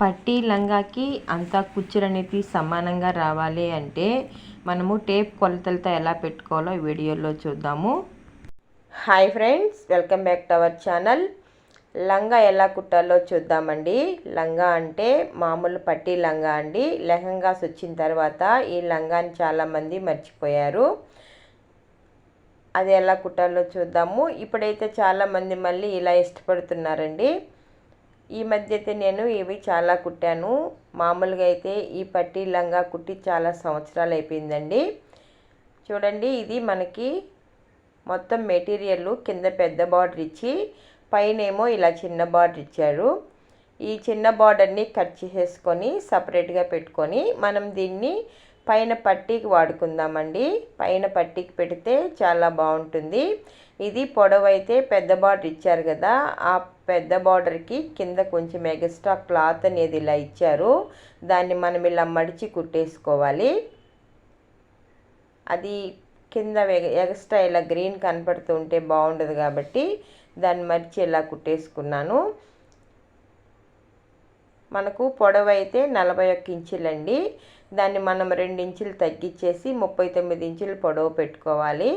పట్టీ లంగాకి అంతా కుచ్చులు అనేది సమానంగా రావాలి అంటే మనము టేప్ కొలతలతో ఎలా పెట్టుకోవాలో ఈ వీడియోలో చూద్దాము. Hi friends welcome back to our channel. లంగా ఎలా కుట్టాలో చూద్దామండి. లంగా అంటే మామూలు పట్టీ లంగా అండి. లెహంగాస్ వచ్చిన తర్వాత ఈ లంగాని చాలామంది మర్చిపోయారు. అది ఎలా కుట్టాలో చూద్దాము. ఇప్పుడైతే చాలామంది మళ్ళీ ఇలా ఇష్టపడుతున్నారండి. ఈ మధ్య అయితే నేను ఇవి చాలా కుట్టాను. మామూలుగా అయితే ఈ పట్టీ లంగా కుట్టి చాలా సంవత్సరాలు అయిపోయిందండి చూడండి ఇది మనకి మొత్తం మెటీరియల్ కింద పెద్ద బార్డర్ ఇచ్చి పైన ఏమో ఇలా చిన్న బార్డర్ ఇచ్చారు. ఈ చిన్న బార్డర్ని కట్ చేసేసుకొని సపరేట్గా పెట్టుకొని మనం దీన్ని పైన పట్టీకి వాడుకుందామండి. పైన పట్టీకి పెడితే చాలా బాగుంటుంది. ఇది పొడవైతే పెద్ద బార్డర్ ఇచ్చారు కదా ఆ పెద్ద బార్డర్కి కింద కొంచెం ఎక్స్ట్రా క్లాత్ అనేది ఇలా ఇచ్చారు. దాన్ని మనం ఇలా మడిచి కుట్టేసుకోవాలి. అది కింద ఎగస్ట్రా ఇలా గ్రీన్ కనపడుతూ ఉంటే బాగుండదు కాబట్టి దాన్ని మడిచి ఇలా కుట్టేసుకున్నాను. మనకు పొడవు అయితే నలభై ఒక్క ఇంచులండి. దాన్ని మనం రెండు ఇంచులు తగ్గించేసి ముప్పై తొమ్మిది ఇంచులు పొడవు పెట్టుకోవాలి.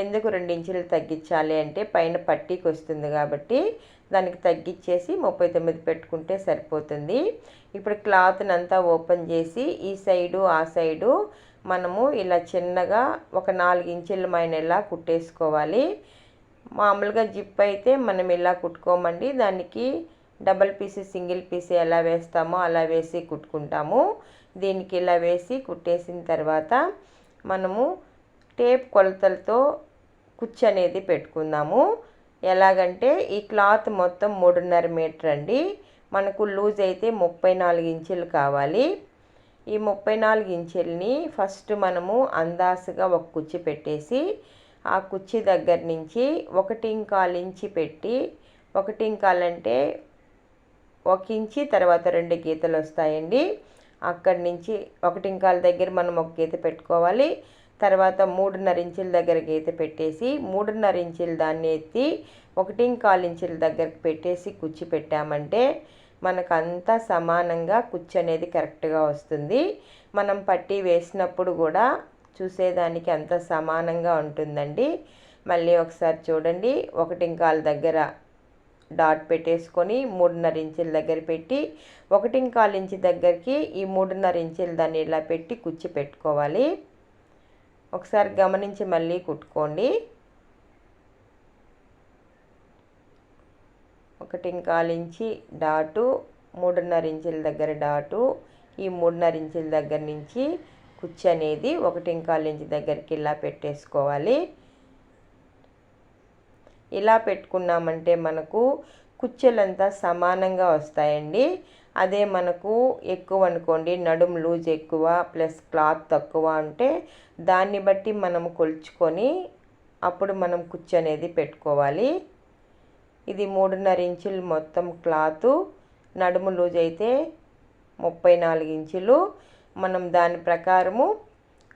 ఎందుకు రెండు ఇంచులు తగ్గించాలి అంటే పైన పట్టీకి వస్తుంది కాబట్టి దానికి తగ్గించేసి ముప్పై తొమ్మిది పెట్టుకుంటే సరిపోతుంది. ఇప్పుడు క్లాత్ని అంతా ఓపెన్ చేసి ఈ సైడు ఆ సైడు మనము ఇలా చిన్నగా ఒక నాలుగు ఇంచుల మైన ఇలా కుట్టేసుకోవాలి. మామూలుగా జిప్ అయితే మనం ఇలా కుట్టుకోమండి. దానికి డబల్ పీస్ సింగిల్ పీస్ ఎలా వేస్తామో అలా వేసి కుట్టుకుంటాము. దీనికి ఇలా వేసి కుట్టేసిన తర్వాత మనము టేప్ కొలతలతో కుచ్చు అనేది పెట్టుకుందాము. ఎలాగంటే ఈ క్లాత్ మొత్తం మూడున్నర మీటర్ అండి. మనకు లూజ్ అయితే ముప్పై నాలుగు ఇంచులు కావాలి. ఈ ముప్పై నాలుగు ఇంచుల్ని ఫస్ట్ మనము అందాసుగా ఒక కుర్చీ పెట్టేసి ఆ కుర్చీ దగ్గర నుంచి ఒకటి ఇంకాలు ఇంచి పెట్టి ఒకటి ఇంకాలంటే ఒక ఇంచి తర్వాత రెండు గీతలు వస్తాయండి. అక్కడి నుంచి ఒకటి ఇంకాల దగ్గర మనం ఒక గీత పెట్టుకోవాలి. తర్వాత మూడున్నర ఇంచుల దగ్గర గీత పెట్టేసి మూడున్నర ఇంచులు దాన్ని ఎత్తి ఒకటి ఇంకాలు ఇంచుల దగ్గరకు పెట్టేసి కుచ్చి పెట్టామంటే మనకు సమానంగా కుచ్చు అనేది కరెక్ట్గా వస్తుంది. మనం పట్టి వేసినప్పుడు కూడా చూసేదానికి అంత సమానంగా ఉంటుందండి. మళ్ళీ ఒకసారి చూడండి. ఒకటింకాల దగ్గర డాట్ పెట్టేసుకొని మూడున్నర ఇంచుల దగ్గర పెట్టి ఒకటి ఇంకాలు ఇంచు దగ్గరికి ఈ మూడున్నర ఇంచులు దాన్ని ఇలా పెట్టి కుచ్చి పెట్టుకోవాలి. ఒకసారి గమనించి మళ్ళీ కుట్టుకోండి. ఒకటి ఇంకాలు ఇంచి డాటు మూడున్నర ఇంచుల దగ్గర డాటు ఈ మూడున్నర ఇంచుల దగ్గర నుంచి కుచ్చి అనేది ఒకటి ఇంకాలు ఇంచు దగ్గరికి ఇలా పెట్టేసుకోవాలి. ఇలా పెట్టుకున్నామంటే మనకు కుచ్చెలంతా సమానంగా వస్తాయండి. అదే మనకు ఎక్కువ అనుకోండి నడుము లూజ్ ఎక్కువ ప్లస్ క్లాత్ తక్కువ అంటే దాన్ని బట్టి మనం కొలుచుకొని అప్పుడు మనం కుచ్చు అనేది పెట్టుకోవాలి. ఇది మూడున్నర ఇంచులు మొత్తం క్లాత్ నడుము లూజ్ అయితే ముప్పై నాలుగు ఇంచులు. మనం దాని ప్రకారము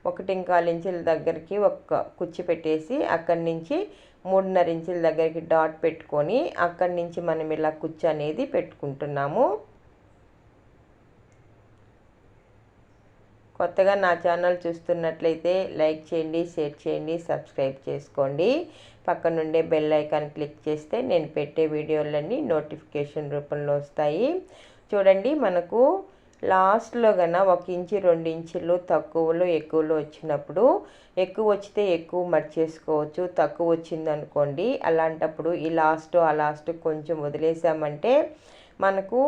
ఒకటి ఇంకాలు ఇంచుల దగ్గరికి ఒక కుచ్చి పెట్టేసి అక్కడి నుంచి మూడున్నర ఇంచుల దగ్గరికి డాట్ పెట్టుకొని అక్కడి నుంచి మనం ఇలా కుచ్చు అనేది పెట్టుకుంటున్నాము. కొత్తగా నా ఛానల్ చూస్తున్నట్లయితే లైక్ చేయండి షేర్ చేయండి సబ్స్క్రైబ్ చేసుకోండి. పక్కనుండే బెల్ ఐకాన్ క్లిక్ చేస్తే నేను పెట్టే వీడియోలన్నీ నోటిఫికేషన్ రూపంలో వస్తాయి. చూడండి మనకు లాస్ట్లో గన ఒక ఇంచు రెండు ఇంచులు తక్కువలో ఎక్కువలో వచ్చినప్పుడు ఎక్కువ వచ్చితే ఎక్కువ మర్చేసుకోవచ్చు. తక్కువ వచ్చింది అనుకోండి అలాంటప్పుడు ఈ లాస్ట్ ఆ లాస్ట్ కొంచెం వదిలేసామంటే మనకు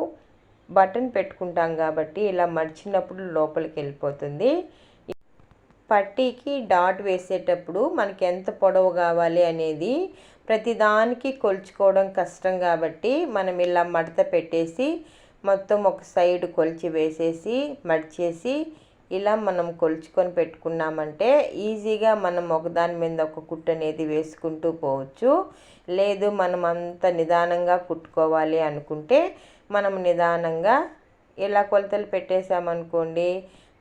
బటన్ పెట్టుకుంటాం కాబట్టి ఇలా మర్చినప్పుడు లోపలికి వెళ్ళిపోతుంది. పట్టీకి డాట్ వేసేటప్పుడు మనకి ఎంత పొడవు కావాలి అనేది ప్రతిదానికి కొలుచుకోవడం కష్టం కాబట్టి మనం ఇలా మడత పెట్టేసి మొత్తం ఒక సైడ్ కొలిచి వేసేసి మడిచేసి ఇలా మనం కొలుచుకొని పెట్టుకున్నామంటే ఈజీగా మనం ఒకదాని మీద ఒక కుట్టు అనేది వేసుకుంటూ పోవచ్చు. లేదు మనం అంత నిదానంగా కుట్టుకోవాలి అనుకుంటే మనం నిదానంగా ఇలా కొలతలు పెట్టేసామనుకోండి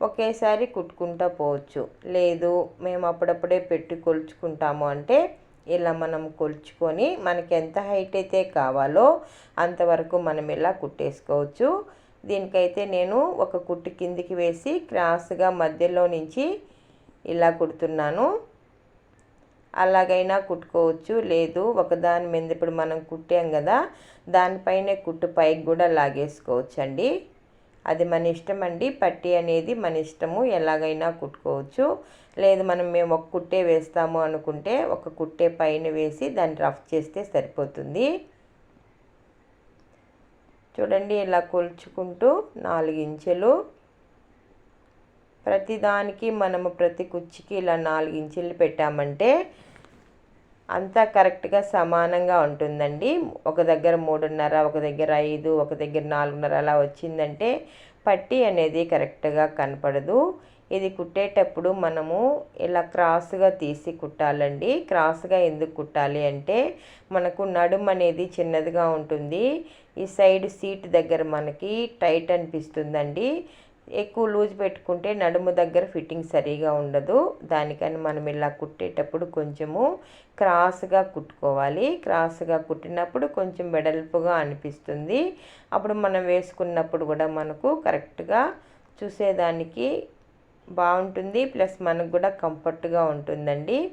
ఒకేసారి కుట్టుకుంటూ పోవచ్చు. లేదు మేము అప్పుడప్పుడే పెట్టి కొలుచుకుంటాము అంటే ఇలా మనం కొలుచుకొని మనకి ఎంత హైట్ అయితే కావాలో అంతవరకు మనం ఇలా కుట్టేసుకోవచ్చు. దీనికైతే నేను ఒక కుట్టు కిందికి వేసి క్రాస్గా మధ్యలో నుంచి ఇలా కుడుతున్నాను. అలాగైనా కుట్టుకోవచ్చు. లేదు ఒకదాని మీద ఇప్పుడు మనం కుట్టాం కదా దానిపైనే కుట్టు పైకి కూడా లాగేసుకోవచ్చు అండి అది మన ఇష్టం అండి. పట్టి అనేది మన ఇష్టము. ఎలాగైనా కుట్టుకోవచ్చు. లేదు మనం మేము ఒక కుట్టే వేస్తాము అనుకుంటే ఒక కుట్టే పైన వేసి దాన్ని రఫ్ చేస్తే సరిపోతుంది. చూడండి ఇలా కొలుచుకుంటూ నాలుగు ఇంచులు. ప్రతిదానికి మనము ప్రతి కుర్చీకి ఇలా నాలుగు ఇంచులు పెట్టామంటే అంతా కరెక్ట్గా సమానంగా ఉంటుందండి. ఒక దగ్గర మూడున్నర ఒక దగ్గర ఐదు ఒక దగ్గర నాలుగున్నర అలా వచ్చిందంటే పట్టి అనేది కరెక్ట్గా కనపడదు. ఇది కుట్టేటప్పుడు మనము ఇలా క్రాస్గా తీసి కుట్టాలండి. క్రాస్గా ఎందుకు కుట్టాలి అంటే మనకు నడుము అనేది చిన్నదిగా ఉంటుంది. ఈ సైడ్ సీట్ దగ్గర మనకి టైట్ అనిపిస్తుందండి. ఎక్కువ లూజ్ పెట్టుకుంటే నడుము దగ్గర ఫిట్టింగ్ సరిగా ఉండదు. దానికని మనం ఇలా కుట్టేటప్పుడు కొంచెము క్రాస్గా కుట్టుకోవాలి. క్రాస్గా కుట్టినప్పుడు కొంచెం వెడల్పుగా అనిపిస్తుంది. అప్పుడు మనం వేసుకున్నప్పుడు కూడా మనకు కరెక్ట్గా చూసేదానికి బాగుంటుంది. ప్లస్ మనకు కూడా కంఫర్ట్గా ఉంటుందండి.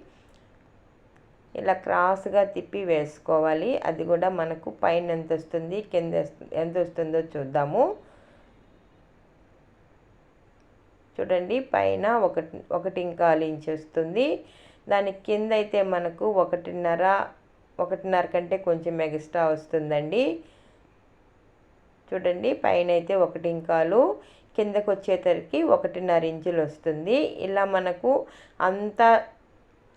ఇలా క్రాస్గా తిప్పి వేసుకోవాలి. అది కూడా మనకు పైన ఎంత వస్తుంది కింద ఎంత వస్తుందో చూద్దాము. చూడండి పైన ఒకటి ఒకటి ఇంకా ఇంచ్ వస్తుంది దాని కింద అయితే మనకు ఒకటిన్నర ఒకటిన్నర కంటే కొంచెం ఎక్స్ట్రా వస్తుందండి. చూడండి పైన అయితే ఒకటి ఇంకాలు కిందకు వచ్చేసరికి ఒకటిన్నర ఇంచులు వస్తుంది. ఇలా మనకు అంత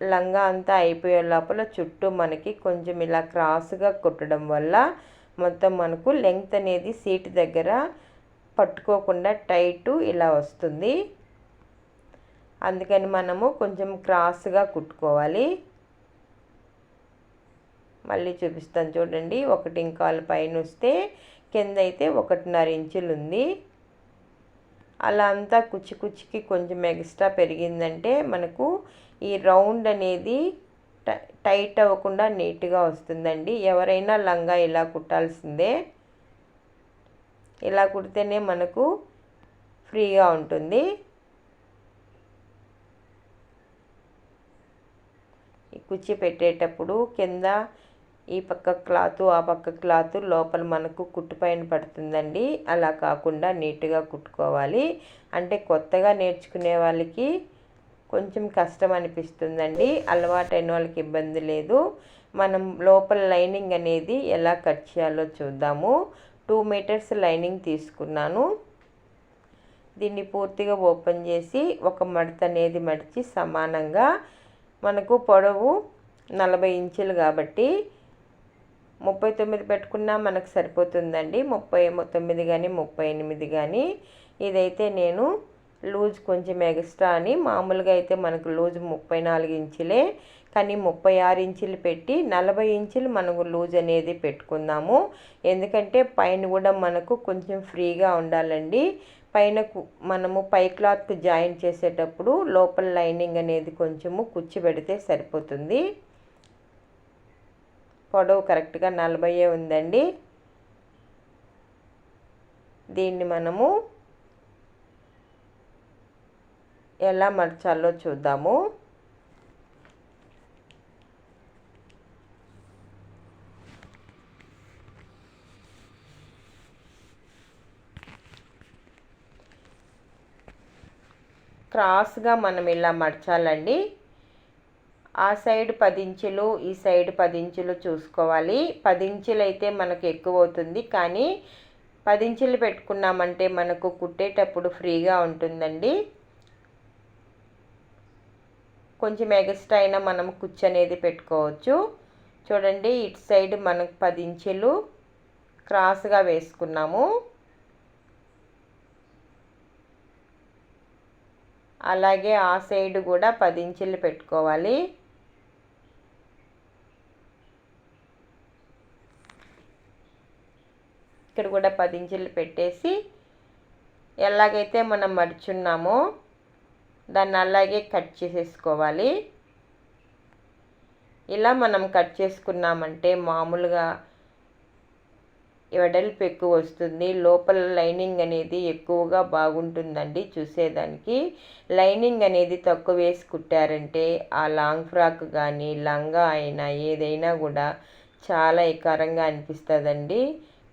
లంగా అంతా అయిపోయే లోపల చుట్టూ మనకి కొంచెం ఇలా క్రాస్గా కుట్టడం వల్ల మొత్తం మనకు లెంగ్త్ అనేది సీట్ దగ్గర పట్టుకోకుండా టైటు ఇలా వస్తుంది. అందుకని మనము కొంచెం క్రాస్గా కుట్టుకోవాలి. మళ్ళీ చూపిస్తాను చూడండి. ఒకటి ఇంకాలు పైన వస్తే కింద అయితే ఒకటిన్నర ఇంచులు ఉంది అలా అంతా కుచ్చి కుచ్చికి కొంచెం ఎక్స్ట్రా పెరిగిందంటే మనకు ఈ రౌండ్ అనేది టైట్ అవ్వకుండా నీట్గా వస్తుందండి. ఎవరైనా లంగా ఇలా కుట్టాల్సిందే. ఇలా కుడితేనే మనకు ఫ్రీగా ఉంటుంది. ఈ కుచ్చి పెట్టేటప్పుడు కింద ఈ పక్క క్లాత్ ఆ పక్క క్లాత్ లోపల మనకు కుట్టు పైన పడుతుందండి. అలా కాకుండా నీట్గా కుట్టుకోవాలి. అంటే కొత్తగా నేర్చుకునే వాళ్ళకి కొంచెం కష్టం అనిపిస్తుందండి. అలవాటైన వాళ్ళకి ఇబ్బంది లేదు. మనం లోపల లైనింగ్ అనేది ఎలా కట్ చేయాలో చూద్దాము. టూ మీటర్స్ లైనింగ్ తీసుకున్నాను. దీన్ని పూర్తిగా ఓపెన్ చేసి ఒక మడత అనేది మడిచి సమానంగా మనకు పొడవు నలభై ఇంచులు కాబట్టి ముప్పై తొమ్మిది పెట్టుకున్నా మనకు సరిపోతుందండి. ముప్పై తొమ్మిది కానీ ముప్పై ఎనిమిది కానీ. ఇదైతే నేను లూజ్ కొంచెం ఎక్స్ట్రా అని మామూలుగా అయితే మనకు లూజ్ ముప్పై నాలుగు ఇంచులే కానీ ముప్పై ఆరు ఇంచులు పెట్టి నలభై ఇంచులు మనకు లూజ్ అనేది పెట్టుకుందాము. ఎందుకంటే పైన కూడా మనకు కొంచెం ఫ్రీగా ఉండాలండి. పైన మనము పై క్లాత్కు జాయిన్ చేసేటప్పుడు లోపల లైనింగ్ అనేది కొంచెము కుచ్చి పెడితే సరిపోతుంది. పొడవు కరెక్ట్గా నలభై ఉందండి. దీన్ని మనము ఎలా మర్చాలో చూద్దాము. క్రాస్గా మనం ఇలా మడచాలండి. ఆ సైడ్ పదించులు ఈ సైడ్ పదించులు చూసుకోవాలి. పదించులు అయితే మనకు ఎక్కువ అవుతుంది కానీ పదించులు పెట్టుకున్నామంటే మనకు కుట్టేటప్పుడు ఫ్రీగా ఉంటుందండి. కొంచెం ఎగస్ట్రా అయినా మనం కుచ్చు అనేది పెట్టుకోవచ్చు. చూడండి ఇటు సైడ్ మనకు పదించులు క్రాస్గా వేసుకున్నాము. అలాగే ఆ సైడ్ కూడా పది ఇంచులు పెట్టుకోవాలి. ఇక్కడ కూడా పది ఇంచులు పెట్టేసి ఎలాగైతే మనం మడుచున్నామో దాన్ని అలాగే కట్ చేసేసుకోవాలి. ఇలా మనం కట్ చేసుకున్నామంటే మామూలుగా వెడల్పు ఎక్కువ వస్తుంది. లోపల లైనింగ్ అనేది ఎక్కువగా బాగుంటుందండి చూసేదానికి. లైనింగ్ అనేది తక్కువ వేసి కుట్టారంటే ఆ లాంగ్ ఫ్రాక్ కానీ లంగా అయినా ఏదైనా కూడా చాలా ఎకారంగా అనిపిస్తుందండి.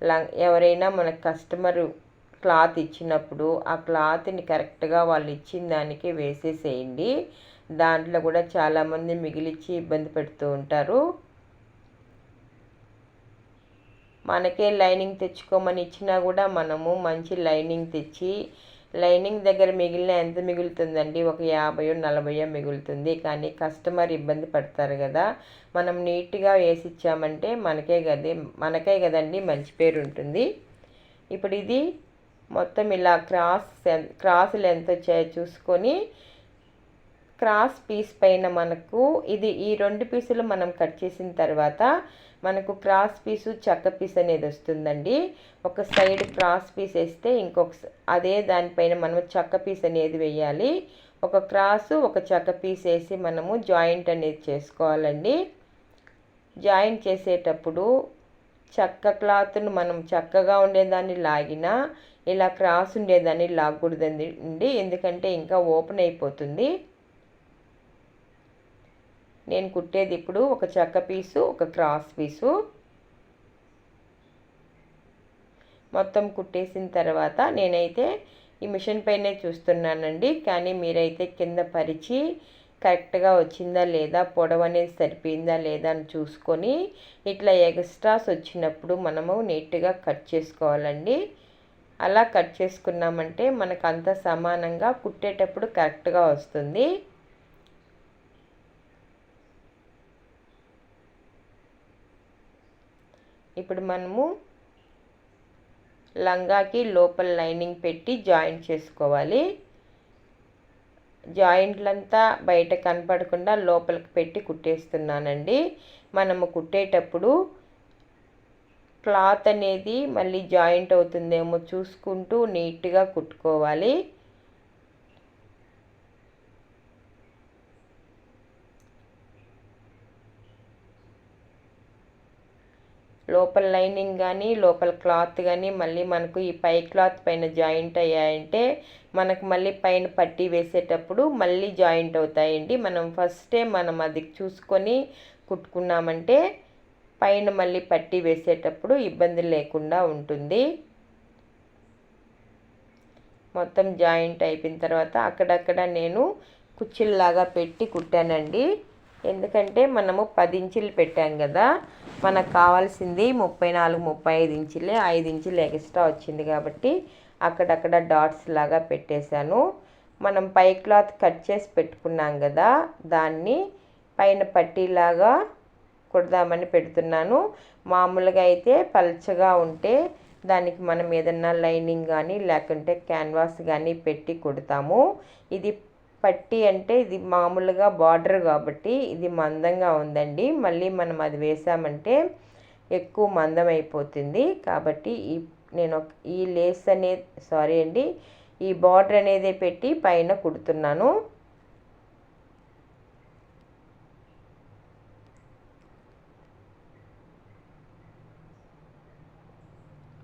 లంగ్ ఎవరైనా మన కస్టమరు క్లాత్ ఇచ్చినప్పుడు ఆ క్లాత్ని కరెక్ట్గా వాళ్ళు ఇచ్చిన దానికి వేసేసేయండి. దాంట్లో కూడా చాలామంది మిగిలిచ్చి ఇబ్బంది పెడుతూ ఉంటారు. మనకే లైనింగ్ తెచ్చుకోమని ఇచ్చినా కూడా మనము మంచి లైనింగ్ తెచ్చి లైనింగ్ దగ్గర మిగిలిన ఎంత మిగులుతుందండి? ఒక యాభై నలభై మిగులుతుంది. కానీ కస్టమర్ ఇబ్బంది పడతారు కదా. మనం నీట్గా వేసి ఇచ్చామంటే మనకే కదే మనకే కదండి మంచి పేరు ఉంటుంది. ఇప్పుడు ఇది మొత్తం ఇలా క్రాస్ క్రాసులు ఎంత వచ్చాయో చూసుకొని క్రాస్ పీస్ పైన మనకు ఇది ఈ రెండు పీసులు మనం కట్ చేసిన తర్వాత మనకు క్రాస్ పీసు చెక్క పీస్ అనేది వస్తుందండి. ఒక సైడ్ క్రాస్ పీస్ వేస్తే ఇంకొక అదే దానిపైన మనము చెక్క పీస్ అనేది వేయాలి. ఒక క్రాసు ఒక చెక్క పీస్ వేసి మనము జాయింట్ అనేది చేసుకోవాలండి. జాయింట్ చేసేటప్పుడు చెక్క క్లాత్ను మనం చక్కగా ఉండేదాన్ని లాగినా ఇలా క్రాస్ ఉండేదాన్ని లాగకూడదండి. ఎందుకంటే ఇంకా ఓపెన్ అయిపోతుంది. నేను కుట్టేది ఇప్పుడు ఒక చెక్క పీసు ఒక క్రాస్ పీసు. మొత్తం కుట్టేసిన తర్వాత నేనైతే ఈ మిషన్ పైనే చూస్తున్నానండి. కానీ మీరైతే కింద పరిచి కరెక్ట్గా వచ్చిందా లేదా పొడవు అనేది సరిపోయిందా లేదా అని చూసుకొని ఇట్లా ఎక్స్ట్రాస్ వచ్చినప్పుడు మనము నీట్గా కట్ చేసుకోవాలండి. అలా కట్ చేసుకున్నామంటే మనకు అంత సమానంగా కుట్టేటప్పుడు కరెక్ట్గా వస్తుంది. ఇప్పుడు మనము లంగాకి లోపల లైనింగ్ పెట్టి జాయింట్ చేసుకోవాలి. జాయింట్లంతా బయట కనపడకుండా లోపలికి పెట్టి కుట్టేస్తున్నానండి. మనము కుట్టేటప్పుడు క్లాత్ అనేది మళ్ళీ జాయింట్ అవుతుందేమో చూసుకుంటూ నీట్గా కుట్టుకోవాలి. లోపల లైనింగ్ కానీ లోపల క్లాత్ కానీ మళ్ళీ మనకు ఈ పై క్లాత్ పైన జాయింట్ అయ్యాయంటే మనకు మళ్ళీ పైన పట్టీ వేసేటప్పుడు మళ్ళీ జాయింట్ అవుతాయండి. మనం ఫస్టే మనం అది చూసుకొని కుట్టుకున్నామంటే పైన మళ్ళీ పట్టీ వేసేటప్పుడు ఇబ్బంది లేకుండా ఉంటుంది. మొత్తం జాయింట్ అయిపోయిన తర్వాత అక్కడక్కడ నేను కుచ్చిల్లాగా పెట్టి కుట్టానండి. ఎందుకంటే మనము పది ఇంచులు పెట్టాం కదా మనకు కావాల్సింది ముప్పై నాలుగు ముప్పై ఐదు ఇంచులే ఐదు ఇంచులు ఎక్స్ట్రా వచ్చింది కాబట్టి అక్కడక్కడ డాట్స్ లాగా పెట్టేశాను. మనం పై క్లాత్ కట్ చేసి పెట్టుకున్నాం కదా దాన్ని పైన పట్టీలాగా కుడదామని పెడుతున్నాను. మామూలుగా అయితే పల్చగా ఉంటే దానికి మనం ఏదన్నా లైనింగ్ కానీ లేకుంటే క్యాన్వాస్ కానీ పెట్టి కుడతాము. ఇది పట్టి అంటే ఇది మామూలుగా బార్డర్ కాబట్టి ఇది మందంగా ఉందండి. మళ్ళీ మనం అది వేసామంటే ఎక్కువ మందం అయిపోతుంది. కాబట్టి ఈ నేను ఈ లేస్ అనేది సారీ అండి ఈ బార్డర్ అనేది పెట్టి పైన కుడుతున్నాను.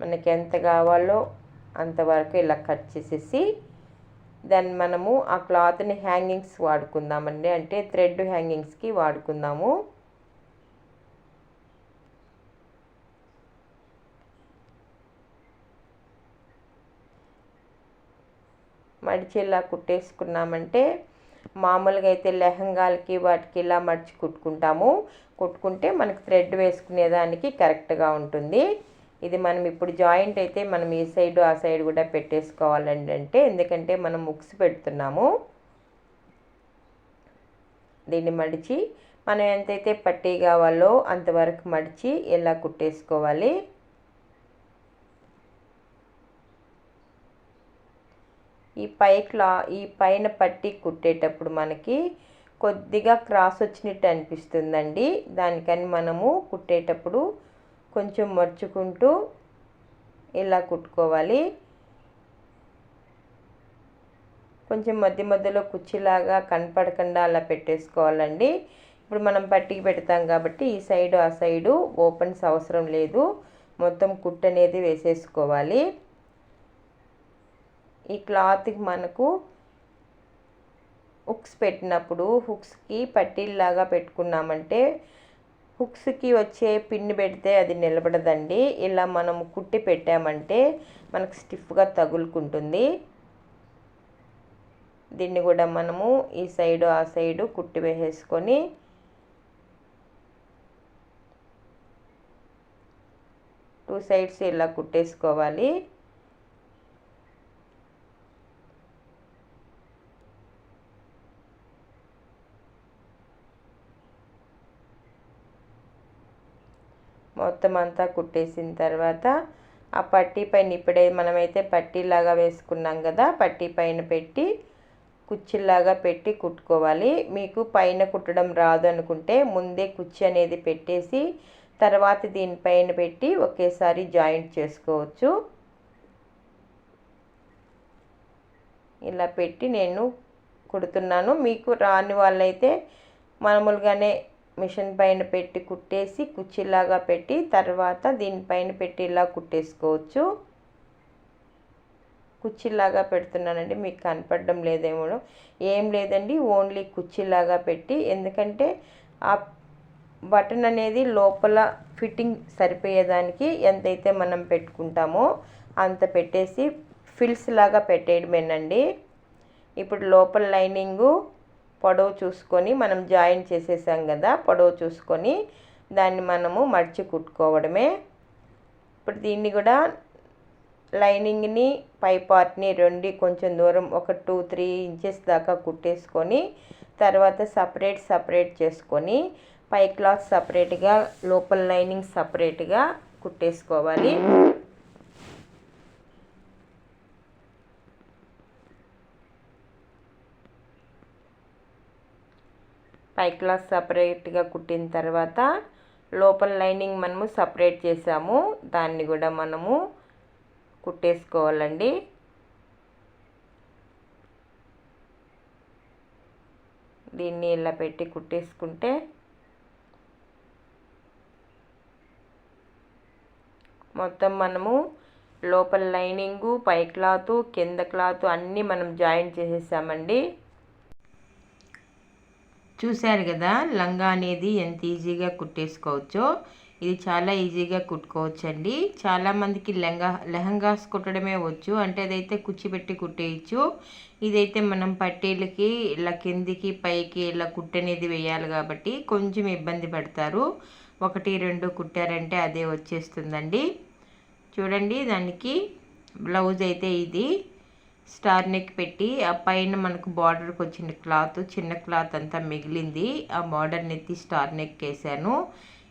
మనకి ఎంత కావాలో అంతవరకు ఇలా కట్ చేసేసి దాన్ని మనము ఆ క్లాత్ని హ్యాంగింగ్స్ వాడుకుందామండి. అంటే థ్రెడ్ హ్యాంగింగ్స్కి వాడుకుందాము. మడిచేలా కుట్టేసుకున్నామంటే మామూలుగా అయితే లెహంగాలకి వాటికి ఇలా మడిచి కుట్టుకుంటాము. కుట్టుకుంటే మనకు థ్రెడ్ వేసుకునేదానికి కరెక్ట్గా ఉంటుంది. ఇది మనం ఇప్పుడు జాయింట్ అయితే మనం ఈ సైడ్ ఆ సైడ్ కూడా పెట్టేసుకోవాలండి అంటే ఎందుకంటే మనం ముక్స్ పెడుతున్నాము. దీన్ని మడిచి మనం ఎంతైతే పట్టీ కావాలో అంతవరకు మడిచి ఇలా కుట్టేసుకోవాలి. ఈ పై క్లా ఈ పైన పట్టి కుట్టేటప్పుడు మనకి కొద్దిగా క్రాస్ వచ్చినట్టు అనిపిస్తుందండి. దానికని మనము కుట్టేటప్పుడు కొంచెం మర్చుకుంటూ ఇలా కుట్టుకోవాలి. కొంచెం మధ్య మధ్యలో కుచ్చిలాగా కనపడకుండా అలా పెట్టేసుకోవాలండి. ఇప్పుడు మనం పట్టికి పెడతాం కాబట్టి ఈ సైడు ఆ సైడు ఓపెన్స్ అవసరం లేదు. మొత్తం కుట్ అనేది వేసేసుకోవాలి. ఈ క్లాత్కి మనకు హుక్స్ పెట్టినప్పుడు హుక్స్కి పట్టీల్లాగా పెట్టుకున్నామంటే హుక్స్కి వచ్చే పిన్ పెడితే అది నిలబడదండి. ఇలా మనం కుట్టి పెట్టామంటే మనకు స్టిఫ్గా తగులుకుంటుంది. దీన్ని కూడా మనము ఈ సైడు ఆ సైడు కుట్టి వేసేసుకొని టూ సైడ్స్ ఇలా కుట్టేసుకోవాలి. మొత్తం అంతా కుట్టేసిన తర్వాత ఆ పట్టీ పైన ఇప్పుడే మనమైతే పట్టీలాగా వేసుకున్నాం కదా పట్టీ పైన పెట్టి కుచ్చిలాగా పెట్టి కుట్టుకోవాలి. మీకు పైన కుట్టడం రాదు అనుకుంటే ముందే కుచ్చి అనేది పెట్టేసి తర్వాత దీనిపైన పెట్టి ఒకేసారి జాయింట్ చేసుకోవచ్చు. ఇలా పెట్టి నేను కుడుతున్నాను. మీకు రాని వాళ్ళైతే మామూలుగానే మిషన్ పైన పెట్టి కుట్టేసి కుర్చీలాగా పెట్టి తర్వాత దీనిపైన పెట్టి ఇలా కుట్టేసుకోవచ్చు. కుచ్చిలాగా పెడుతున్నానండి మీకు కనపడడం లేదేమో. ఏం లేదండి ఓన్లీ కుర్చీలాగా పెట్టి ఎందుకంటే ఆ బటన్ అనేది లోపల ఫిట్టింగ్ సరిపోయేదానికి ఎంతైతే మనం పెట్టుకుంటామో అంత పెట్టేసి ఫిల్స్ లాగా పెట్టేయడమేనండి. ఇప్పుడు లోపల లైనింగు పొడవు చూసుకొని మనం జాయిన్ చేసేసాం కదా పొడవు చూసుకొని దాన్ని మనము మడిచి కుట్టుకోవడమే. ఇప్పుడు దీన్ని కూడా లైనింగ్ని పై పార్ట్ని రెండు కొంచెం దూరం ఒక టూ త్రీ ఇంచెస్ దాకా కుట్టేసుకొని తర్వాత సపరేట్ సపరేట్ చేసుకొని పై క్లాత్ సపరేట్గా లోపల లైనింగ్ సపరేట్గా కుట్టేసుకోవాలి. పై క్లాత్ సపరేట్గా కుట్టిన తర్వాత లోపల లైనింగ్ మనము సపరేట్ చేసాము. దాన్ని కూడా మనము కుట్టేసుకోవాలండి. దీన్ని ఇలా పెట్టి కుట్టేసుకుంటే మొత్తం మనము లోపల లైనింగు పై క్లాత్ కింద క్లాత్ అన్నీ మనం జాయింట్ చేసేసామండి. చూశారు కదా లంగా అనేది ఎంత ఈజీగా కుట్టేసుకోవచ్చో. ఇది చాలా ఈజీగా కుట్టుకోవచ్చండి. చాలామందికి లెహంగా లెహంగాస్ కుట్టడమే వచ్చు అంటే అదైతే కుచ్చిపెట్టి కుట్టేయచ్చు. ఇదైతే మనం పట్టీలకి ఇలా కిందికి పైకి ఇలా కుట్టనేది వేయాలి కాబట్టి కొంచెం ఇబ్బంది పడతారు. ఒకటి రెండు కుట్టారంటే అదే వచ్చేస్తుందండి. చూడండి దానికి బ్లౌజ్ అయితే ఇది. స్టార్ నెక్ పెట్టి ఆ పైన మనకు బార్డర్కి వచ్చిన క్లాత్ చిన్న క్లాత్ అంతా మిగిలింది. ఆ బార్డర్ని ఎత్తి స్టార్ నెక్ వేసాను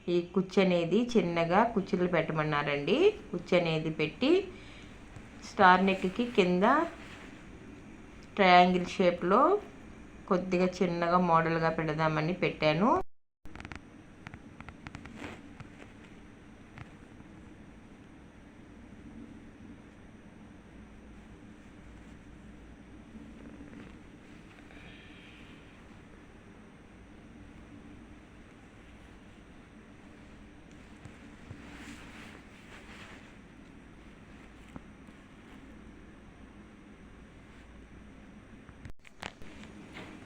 ఈ కుచ్చు అనేది చిన్నగా కుచ్చులు పెట్టమన్నారండి. కుచ్చు అనేది పెట్టి స్టార్ నెక్కి కింద ట్రయాంగిల్ షేప్లో కొద్దిగా చిన్నగా మోడల్గా పెడదామని పెట్టాను.